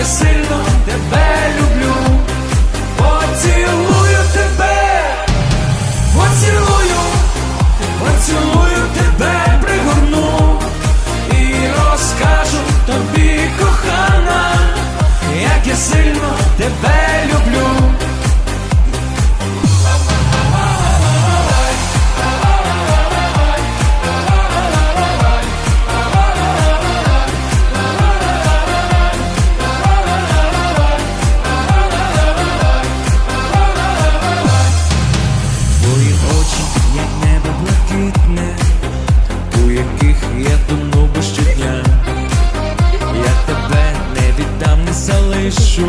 que cerdo квітне, у яких я тону щодня, я тебе не віддам, не залишу.